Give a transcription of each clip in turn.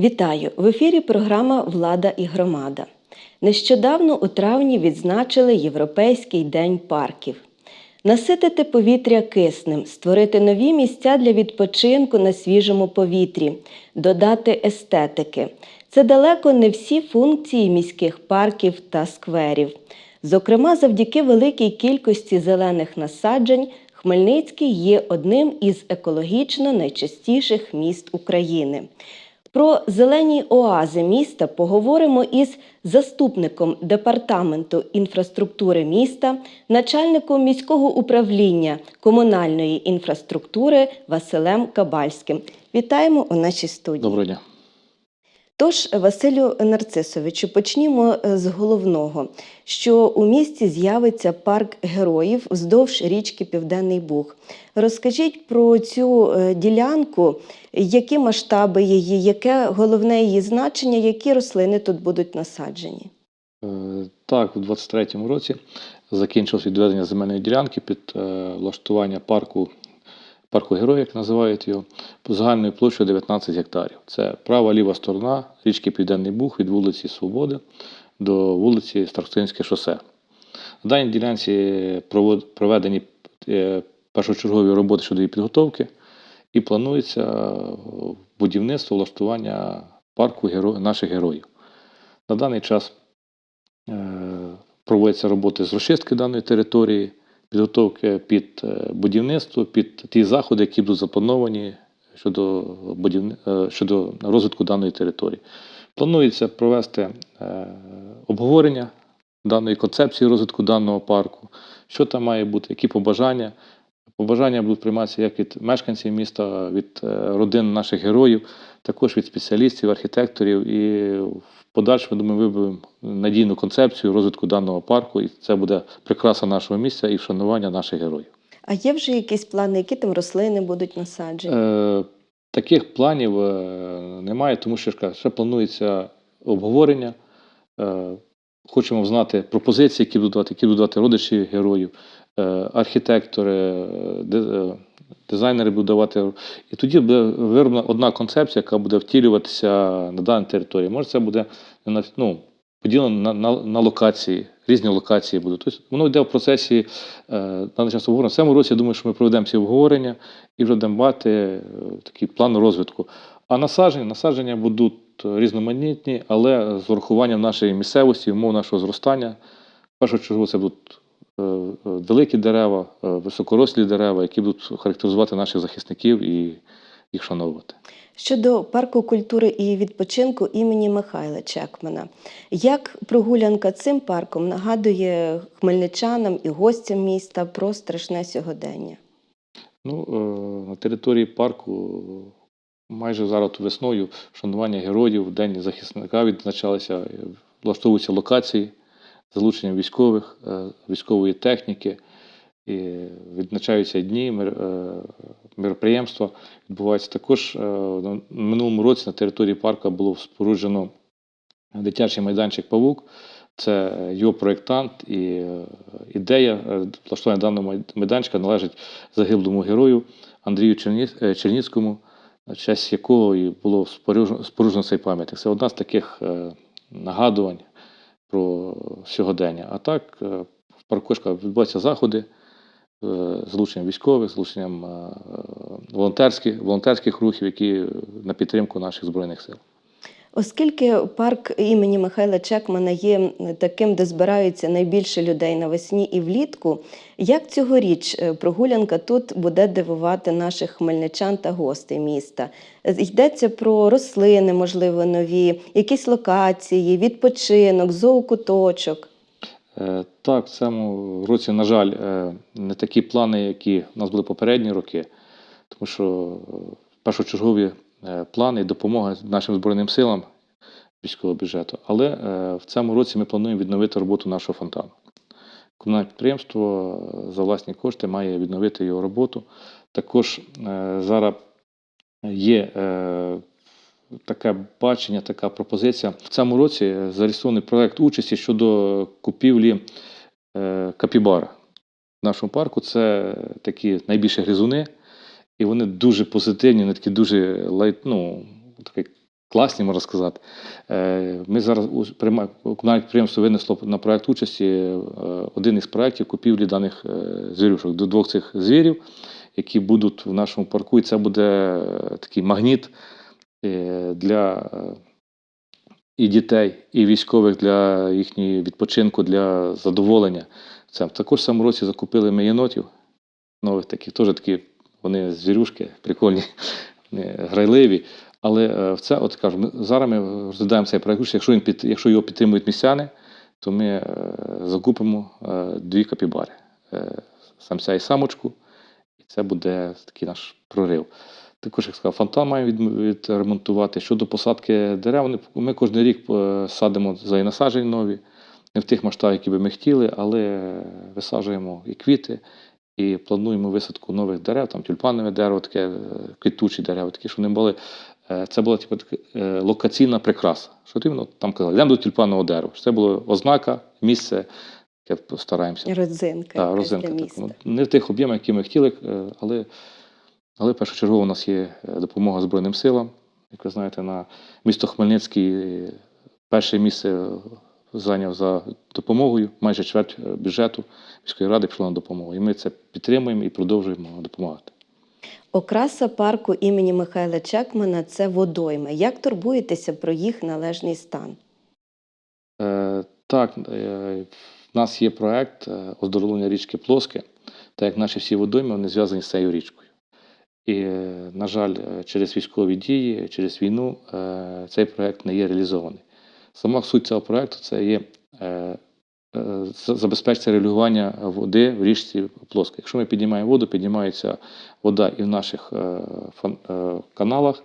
Вітаю! В ефірі програма Влада і громада. Нещодавно у травні відзначили Європейський день парків. Наситити повітря киснем, створити нові місця для відпочинку на свіжому повітрі, додати естетики. Це далеко не всі функції міських парків та скверів. Зокрема, завдяки великій кількості зелених насаджень Хмельницький є одним із екологічно найчистіших міст України. Про зелені оази міста поговоримо із заступником департаменту інфраструктури міста, начальником міського управління комунальної інфраструктури Василем Кабальським. Вітаємо у нашій студії. Доброго дня. Тож, Василю Нарцисовичу, почнімо е, з головного, що у місті з'явиться парк героїв вздовж річки Південний Буг. Розкажіть про цю е, ділянку, які масштаби її, яке головне її значення, які рослини тут будуть насаджені. Е, Так, у 23-му році закінчилось відведення земельної ділянки під влаштування парку, парку героїв, як називають його, загальною площею 19 гектарів. Це права ліва сторона річки Південний Буг від вулиці Свободи до вулиці Старостинське шосе. На даній ділянці проведені е, першочергові роботи щодо її підготовки і планується е, будівництво влаштування парку наших героїв. На даний час Е, проводяться роботи з розчистки даної території, підготовки під е, будівництво, під ті заходи, які будуть заплановані щодо, будівни... е, щодо розвитку даної території. Планується провести е, обговорення даної концепції розвитку даного парку, що там має бути, які побажання. Побажання будуть прийматися як від мешканців міста, від родин наших героїв, також від спеціалістів, архітекторів. І подальшому, думаю, виберемо надійну концепцію розвитку даного парку, і це буде прикраса нашого місця і вшанування наших героїв. А є вже якісь плани, які там рослини будуть насаджені? Е, таких планів е, немає, тому що ще планується обговорення. Е, хочемо знати пропозиції, які будуть давати, які будуть давати родичі героїв, е, архітектори, де- е, дизайнери будуть давати. І тоді буде вироблена одна концепція, яка буде втілюватися на даній території. Може, це буде ну, поділено на, на, на локації, різні локації будуть. Тобто воно йде в процесі е, даний час обговорення. В цьому році я думаю, що ми проведемо ці обговорення і вже будемо мати е, такий план розвитку. А насадження, насадження будуть різноманітні, але з урахуванням нашої місцевості, умов нашого зростання. В першу чергу це будуть великі дерева, е, високорослі дерева, які будуть характеризувати наших захисників і їх шановувати. Щодо парку культури і відпочинку імені Михайла Чекмана, як прогулянка цим парком нагадує хмельничанам і гостям міста про страшне сьогодення? Ну, е, на території парку майже зараз весною шанування героїв, День захисника відзначалися, е, влаштовуються локації залученням військових, е, військової техніки, і відзначаються дні, е, мероприємства. Відбуваються також е, на минулому році на території парку було споруджено дитячий майданчик Павук. Це його проєктант і е, ідея е, влаштування даного майданчика належить загиблому герою Андрію е, Черніцькому, на честь якого і було споруджено цей пам'ятник. Це одна з таких е, нагадувань про сьогодення. А так, е, в паркушка відбуваються заходи е, залученням військових, залученням е, волонтерських, волонтерських рухів, які на підтримку наших Збройних сил. Оскільки парк імені Михайла Чекмана є таким, де збираються найбільше людей навесні і влітку, як цьогоріч е, прогулянка тут буде дивувати наших хмельничан та гостей міста? Йдеться про рослини, можливо, нові, якісь локації, відпочинок, зоокуточок. Е, Так, в цьому році, на жаль, е, не такі плани, які в нас були попередні роки, тому що першочергові плани і допомога нашим Збройним силам військового бюджету. Але е, в цьому році ми плануємо відновити роботу нашого фонтану. Комунальне підприємство е, за власні кошти має відновити його роботу. Також е, зараз є е, таке бачення, така пропозиція. В цьому році зареєстрований проект участі щодо купівлі е, капібара в нашому парку. Це такі найбільші гризуни, і вони дуже позитивні, вони такі дуже лайт, ну, такі класні, можна сказати. Е, Ми зараз комунальне підприємство винесло на проект участі е, один із проєктів купівлі даних е, звірюшок до двох цих звірів, які будуть в нашому парку. І це буде такий магніт для і дітей, і військових для їхнього відпочинку, для задоволення. Це також в цьому році закупили ми єнотів нових таких, теж такі, вони звірюшки, прикольні, грайливі. Але е, в це, от кажу, ми, зараз ми розглядаємо цей проект. Якщо, він під, якщо його підтримують містяни, то ми е, закупимо е, дві капібари. Е, самця і самочку, і це буде такий наш прорив. Також, як сказав, фонтан маємо від, відремонтувати. Щодо посадки дерев, ми кожен рік е, садимо за насаджень нові, не в тих масштабах, які би ми хотіли, але висаджуємо і квіти, і плануємо висадку нових дерев, там тюльпанове дерево, таке е, квітучі дерева, такі, що не були. Е, Це була типу, така, е, локаційна прикраса. Що ти ну, там казали, йдемо до тюльпанового дерева. Це було ознака, місце, яке стараємося. Родзинка, Так, якась розинка. для Так. міста. Ну, Не в тих об'ємах, які ми хотіли, але, але першочергово у нас є допомога Збройним силам. Як ви знаєте, на місто Хмельницький перше місце зайняв за допомогою, майже чверть е, бюджету міської ради пішло на допомогу. І ми це підтримуємо і продовжуємо допомагати. Окраса парку імені Михайла Чекмана це водойми. Як турбуєтеся про їх належний стан? Е, так, е, в нас є проект е, оздоровлення річки Плоске, так як наші всі водойми вони зв'язані з цією річкою. І, е, на жаль, через військові дії, через війну цей проект не є реалізований. Сама суть цього проекту це є е, е, забезпечити регулювання води в річці Плоске. Якщо ми піднімаємо воду, піднімається вода і в наших е, каналах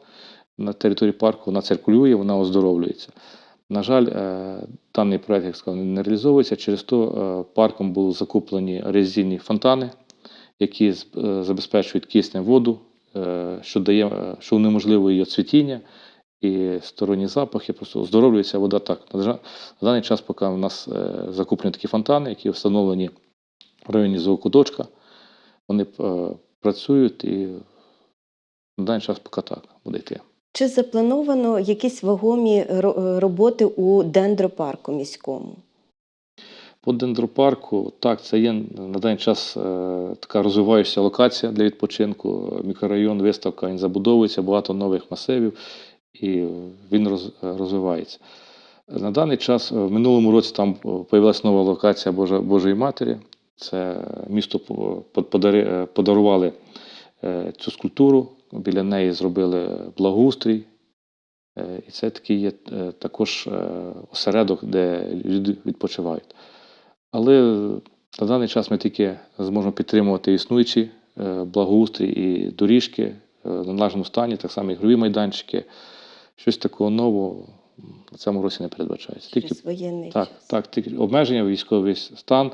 на території парку, вона циркулює, вона оздоровлюється. На жаль, даний проект, як сказав, не реалізовується. Через то парком були закуплені резинні фонтани, які забезпечують киснем воду, що дає, що унеможливує її цвітіння і сторонні запахи. Просто оздоровлюється вода так. На даний час, поки у нас е, закуплені такі фонтани, які встановлені в районі Зоокудочка, вони е, працюють і на даний час поки так буде йти. Чи заплановано якісь вагомі роботи у дендропарку міському? По дендропарку, так, це є на даний час е, така розвиваюча локація для відпочинку. Мікрорайон, виставка, він забудовується, багато нових масивів, і він розвивається. На даний час, е, в минулому році там з'явилася нова локація Божої Матері. Це місто е, подарували е, цю скульптуру, біля неї зробили благоустрій. Е, І це такий є е, також е, осередок, де люди відпочивають. Але на даний час ми тільки зможемо підтримувати існуючі е, благоустрій і доріжки е, в належному стані, так само ігрові майданчики. Щось такого нового в цьому році не передбачається. Тільки воєнний так, час? так, тільки обмеження, військовий стан.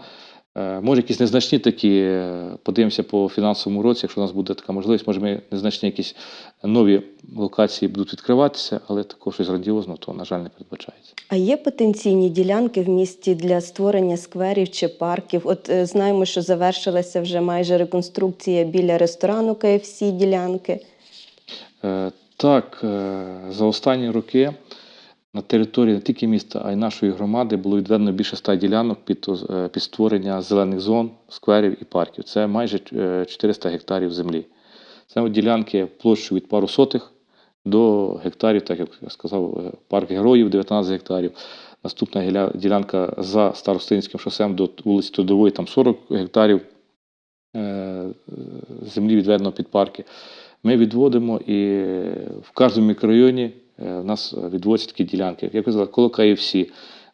Е, Може, якісь незначні такі, е, подивимося по фінансовому році, якщо у нас буде така можливість, може, ми незначні якісь нові локації будуть відкриватися, але такого щось грандіозного, то, на жаль, не передбачається. А є потенційні ділянки в місті для створення скверів чи парків? От е, знаємо, що завершилася вже майже реконструкція біля ресторану КФС ділянки. Е, Так, е, за останні роки на території не тільки міста, а й нашої громади було відведено більше ста ділянок під, е, під створення зелених зон, скверів і парків. Це майже е, 400 гектарів землі. Це ділянки площею від пару сотих до гектарів, так як я сказав, е, парк героїв 19 гектарів. Наступна ділянка за Старостинським шосем до вулиці Трудової, там 40 гектарів е, землі відведено під парки. Ми відводимо і в кожному мікрорайоні е, в нас відводяться такі ділянки. Як ви сказали, коло КФС.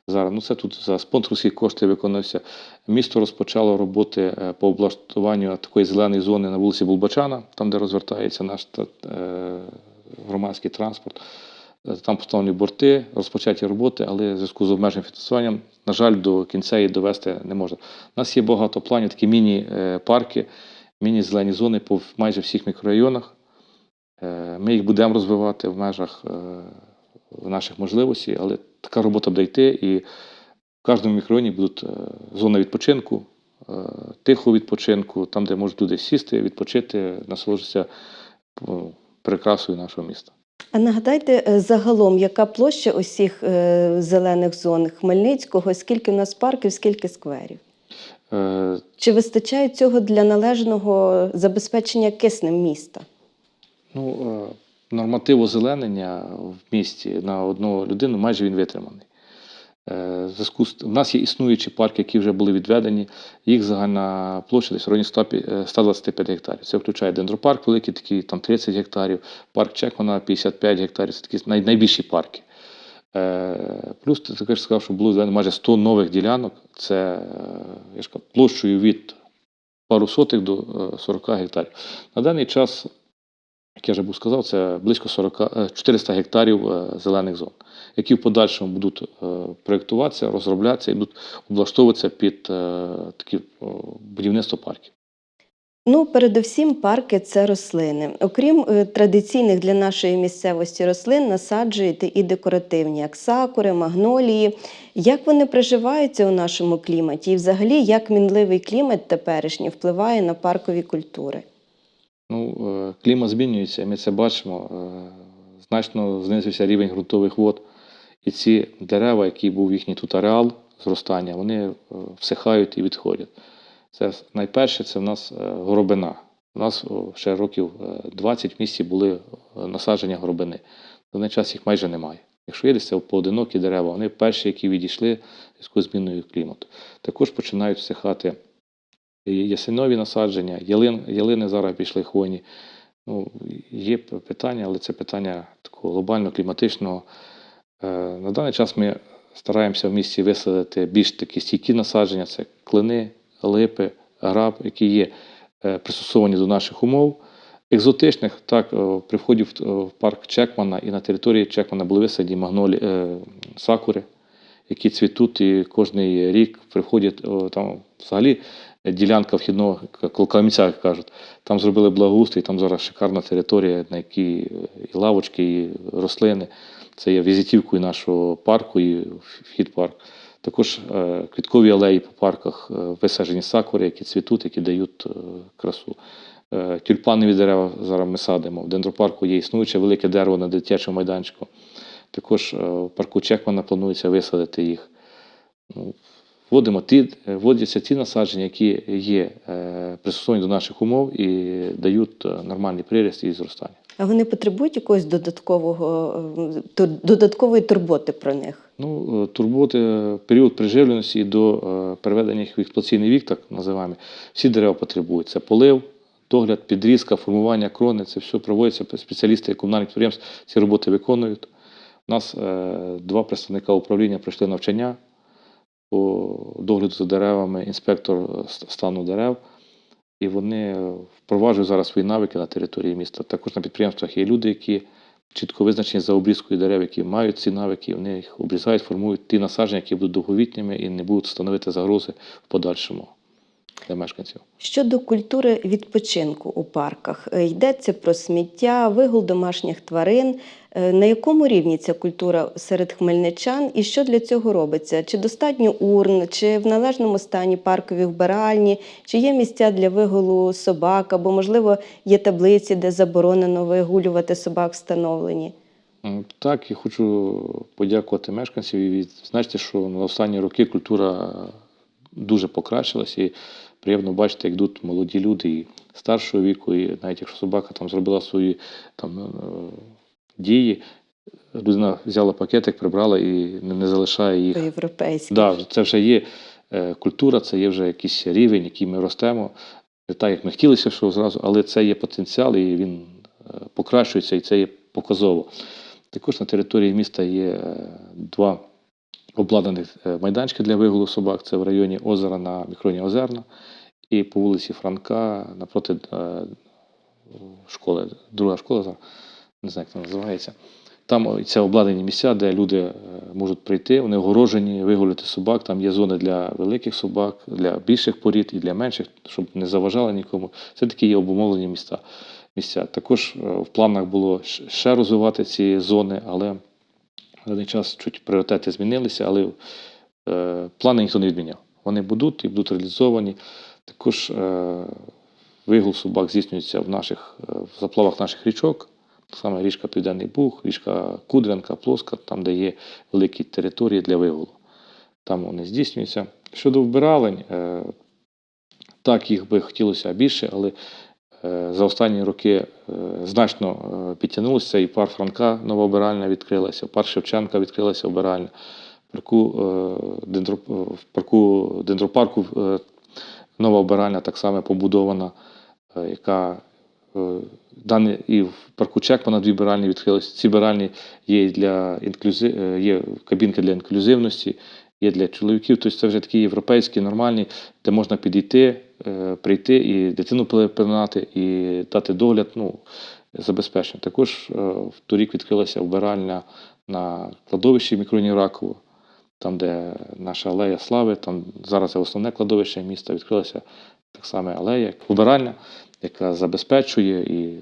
Зараз ну це тут за спонсорські кошти виконується. Місто розпочало роботи е, по облаштуванню такої зеленої зони на вулиці Булбачана, там де розвертається наш е, громадський транспорт. Там поставлені борти, розпочаті роботи, але в зв'язку з обмеженим фінансуванням, на жаль, до кінця її довести не можна. У нас є багато планів, такі міні-парки, міні-зелені зони по майже всіх мікрорайонах. Е, Ми їх будемо розвивати в межах е, в наших можливостей, але така робота буде йти, і в кожному мікрорайоні будуть е, зони відпочинку, тихого відпочинку, там, де можуть люди сісти, відпочити, насолоджуватися прекрасою нашого міста. А нагадайте загалом, яка площа усіх зелених зон Хмельницького, скільки у нас парків, скільки скверів? Е, Чи вистачає цього для належного забезпечення киснем міста? Ну, е, норматив озеленення в місті на одну людину майже він витриманий. Е, У нас є існуючі парки, які вже були відведені. Їх загальна площа десь в районі 100 пі- е, 125 гектарів. Це включає дендропарк великий, такий там 30 гектарів, парк Чекмана 55 гектарів. Це такі найбільші парки. Плюс ти також сказав, що було майже 100 нових ділянок. Це я ж кажу, площею від пару сотих до е, 40 гектарів. На даний час як я вже був сказав, це близько 40, е, 400 гектарів е, зелених зон, які в подальшому будуть е, проєктуватися, розроблятися і будуть облаштовуватися під е, такі будівництво парків. Ну, передусім, парки це рослини. Окрім е, традиційних для нашої місцевості рослин, насаджуєте і декоративні, як сакури, магнолії. Як вони приживаються у нашому кліматі? І взагалі, як мінливий клімат теперішній впливає на паркові культури? Ну, е, клімат змінюється, ми це бачимо. Е, Значно знизився рівень ґрунтових вод. І ці дерева, які був їхній тут ареал зростання, вони е, всихають і відходять. Це найперше, це в нас горобина. У нас ще років е, 20 в місті були насадження горобини. На даний час їх майже немає. Якщо є десь це поодинокі дерева, вони перші, які відійшли в зв'язку з зміною клімату. Також починають всихати і ясенові насадження, ялин, ялини зараз пішли хвойні. Ну, є питання, але це питання такого глобально кліматичного. Е, На даний час ми стараємося в місті висадити більш такі стійкі насадження: це клини, липи, граб, які є е, пристосовані до наших умов. Екзотичних, так, е, при вході в, парк Чекмана і на території Чекмана були висаді магнолі, е, сакури, які цвітуть і кожен рік приходять там взагалі ділянка вхідного к- як кажуть. Там зробили благоустрій, там зараз шикарна територія, на якій е, і лавочки, і рослини. Це є візитівкою нашого парку і вхід парк. Також е, квіткові алеї по парках, е, висаджені сакури, які цвітуть, які дають красу. Тюльпанові дерева зараз ми садимо. В дендропарку є існуюче велике дерево на дитячому майданчику. Також в парку Чекмана планується висадити їх. Ну, Вводимо ті, е, вводяться ті насадження, які є е, пристосовані до наших умов і дають е, нормальний приріст і зростання. А вони потребують якогось додаткового додаткової турботи про них? Ну, турботи, період приживленості до переведення їх в експлуатаційний вік, так називаємо, всі дерева потребують. Це полив, догляд, підрізка, формування крони, це все проводиться. Спеціалісти комунальних підприємств ці роботи виконують. У нас два представника управління пройшли навчання по догляду за деревами, інспектор стану дерев. І вони впроваджують зараз свої навики на території міста. Також на підприємствах є люди, які чітко визначені за обрізкою дерев, які мають ці навики, вони їх обрізають, формують ті насадження, які будуть довговітніми і не будуть становити загрози в подальшому для мешканців. Щодо культури відпочинку у парках, йдеться про сміття, вигул домашніх тварин. Е, На якому рівні ця культура серед хмельничан і що для цього робиться? Чи достатньо урн, чи в належному стані паркові вбиральні, чи є місця для вигулу собак, або, можливо, є таблиці, де заборонено вигулювати собак встановлені? Так, і хочу подякувати мешканців і що на останні роки культура дуже покращилася. І приємно бачити, як йдуть молоді люди і старшого віку, і навіть якщо собака там зробила свої там, е, дії, людина взяла пакетик, прибрала і не, залишає їх. Європейські. Да, це вже є е, культура, це є вже якийсь рівень, який ми ростемо. Не так, як ми хотілося, що зразу, але це є потенціал, і він е, покращується, і це є показово. Також на території міста є е, два обладнаних майданчики для вигулу собак. Це в районі озера на мікроні Озерна і по вулиці Франка напроти школи, друга школа, зараз, не знаю, як це називається. Там це обладнані місця, де люди е, можуть прийти, вони огорожені, вигуляти собак. Там є зони для великих собак, для більших порід і для менших, щоб не заважали нікому. Це такі є обумовлені місця. місця. Також е, в планах було ще розвивати ці зони, але на даний час чуть пріоритети змінилися, але е, плани ніхто не відміняв. Вони будуть і будуть реалізовані. Також е, вигул собак здійснюється в наших е, в заплавах наших річок. Саме річка Південний Буг, річка Кудрянка, Плоска, там, де є великі території для вигулу. Там вони здійснюються. Щодо вбиралень, е, так, їх би хотілося більше, але е, за останні роки е, значно підтягнулося. І парк Франка нова обиральня відкрилася, парк Шевченка відкрилася обиральня. В парку, дендропарку нова обиральня так само побудована, яка дані, і в парку Чекмана дві биральні відкрилися. Ці биральні є для інклюзи, е, є кабінки для інклюзивності, є для чоловіків. Тобто це вже такі європейські, нормальні, де можна підійти, е, прийти і дитину перегнати, і дати догляд, ну, забезпечення. Також е, в торік відкрилася вбиральня на кладовищі в Раково, там, де наша алея слави, там зараз основне кладовище міста, відкрилася так само алея, вбиральня, яка забезпечує і е,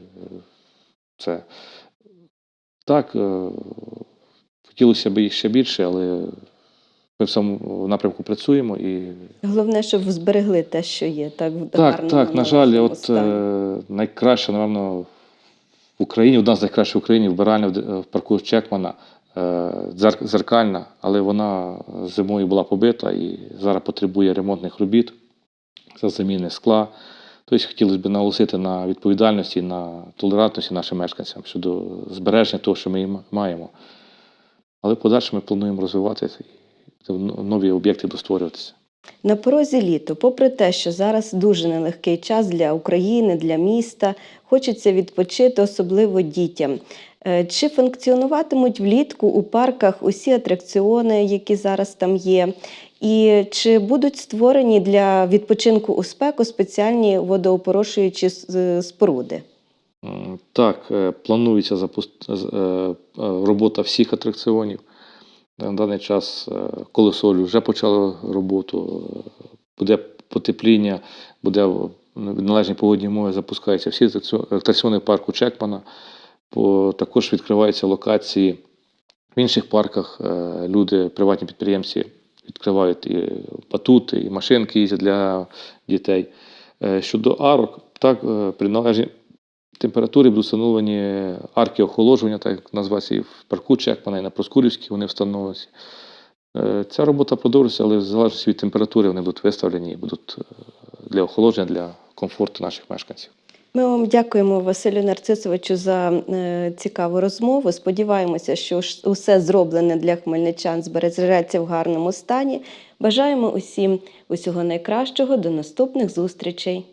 це так. е, Хотілося б їх ще більше, але ми в цьому напрямку працюємо і Головне, щоб зберегли те, що є, так так, так, на жаль, от стані. е, найкраще, напевно, в Україні, одна з найкращих в Україні вбиральня в, парку Чекмана, е, дзер- зеркальна, але вона зимою була побита і зараз потребує ремонтних робіт за заміни скла. Тобто хотілося б наголосити на відповідальності, на толерантності нашим мешканцям щодо збереження того, що ми маємо. Але в подальшому ми плануємо розвиватися і нові об'єкти будуть створюватися. На порозі літо, попри те, що зараз дуже нелегкий час для України, для міста, хочеться відпочити, особливо дітям. Е, Чи функціонуватимуть влітку у парках усі атракціони, які зараз там є? І чи будуть створені для відпочинку у спеку спеціальні водоопорошуючі споруди? Так, е, планується запуст... з- е, робота всіх атракціонів. На даний час е, вже почало роботу, буде потепління, буде належні погодні умови, запускаються всі атракціони парку Чекмана. Також відкриваються локації в інших парках. Е, Люди, приватні підприємці відкривають і батути, і машинки для дітей. Е, Щодо арок, так, е, при належній температурі будуть встановлені арки охолодження, так як називається і в парку Чекмана, і на Проскурівській вони встановлені. Е, Ця робота продовжується, але в залежності від температури вони будуть виставлені і будуть для охолодження, для комфорту наших мешканців. Ми вам дякуємо, Василю Нарцисовичу, за е, цікаву розмову. Сподіваємося, що усе зроблене для хмельничан збережеться в гарному стані. Бажаємо усім усього найкращого. До наступних зустрічей.